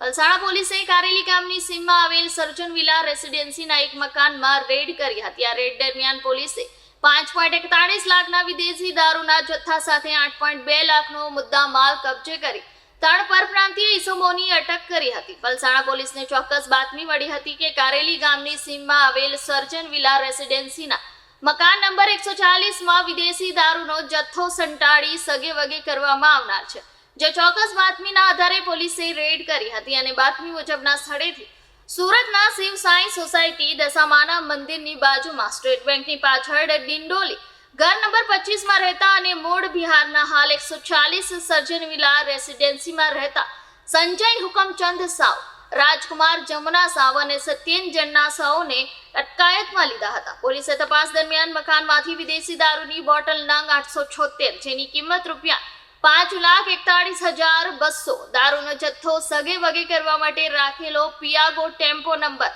પલસાણા પોલીસે કારેલી ગામની સીમમાં આવેલ સર્જન વિલા રેસિડેન્સીના એક મકાનમાં રેડ કરી હતી. આ રેડ દરમિયાન પોલીસે પાંચ પોઈન્ટ એકતાળીસ લાખના વિદેશી દારૂના જથ્થા સાથે આઠ પોઈન્ટ બે લાખનો મુદ્દા માલ કબજે કરી ત્રણ પરપ્રાંતીય ઇસમોની અટક કરી હતી. પલસાણા પોલીસને ચોક્કસ બાતમી મળી હતી કે કારેલી ગામની સીમમાં આવેલ સર્જન વિલા રેસિડેન્સીના મકાન નંબર એકસો ચાલીસમાં વિદેશી દારૂનો જથ્થો સંટાળી સગે વગે કરવામાં આવનાર છે. જે ચોક્કસ બાતમીના આધારે પોલીસે રેડ કરી હતી અને બાતમી મુજબના સ્થળેથી સુરતના શિવ સાંઈ સોસાયટી દશામાના મંદિરની બાજુમાં સ્ટેટ બેંકની પાછળ ડિંડોલી ઘર નંબર પચીસમાં રહેતા અને મૂળ બિહારના હાલ એકસો ચાલીસ સર્જન વિલા રેસિડેન્સીમાં રહેતા સંજય હુકમચંદ સાવ, રાજકુમાર જમના સાવ અને સત્યેન જન્ના સાવને અટકાયતમાં લીધા હતા. પોલીસે તપાસ દરમિયાન મકાનમાંથી વિદેશી દારૂની બોટલ નંગ આઠસો છોતેર, જેની કિંમત રૂપિયા પાંચ લાખ એકતાળીસ હજાર બસો. દારૂનો જથ્થો સગે વગે કરવા માટે રાખેલો પિયાગો ટેમ્પો નંબર.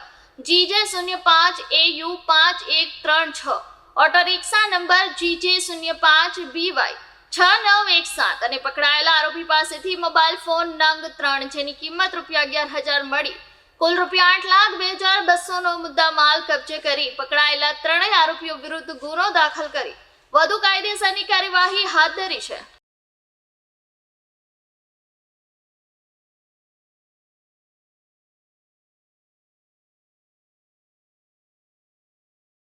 જીજે શૂન્ય પાંચ એ યુ પાંચ એક ત્રણ છ. ઓટો રિક્ષા નંબર જીજે શૂન્ય પાંચ બી વાય. છ નવ એક સાત. અને પકડાયેલા આરોપી પાસેથી મોબાઈલ ફોન નંગ ત્રણ, જેની કિંમત રૂપિયા અગિયાર હજાર મળી. કુલ રૂપિયા આઠ લાખ બે હજાર બસોનો મુદ્દા માલ કબજે કરી પકડાયેલા ત્રણેય આરોપીઓ વિરુદ્ધ ગુનો દાખલ કરી. વધુ કાયદેસરની કાર્યવાહી હાથ ધરી છે.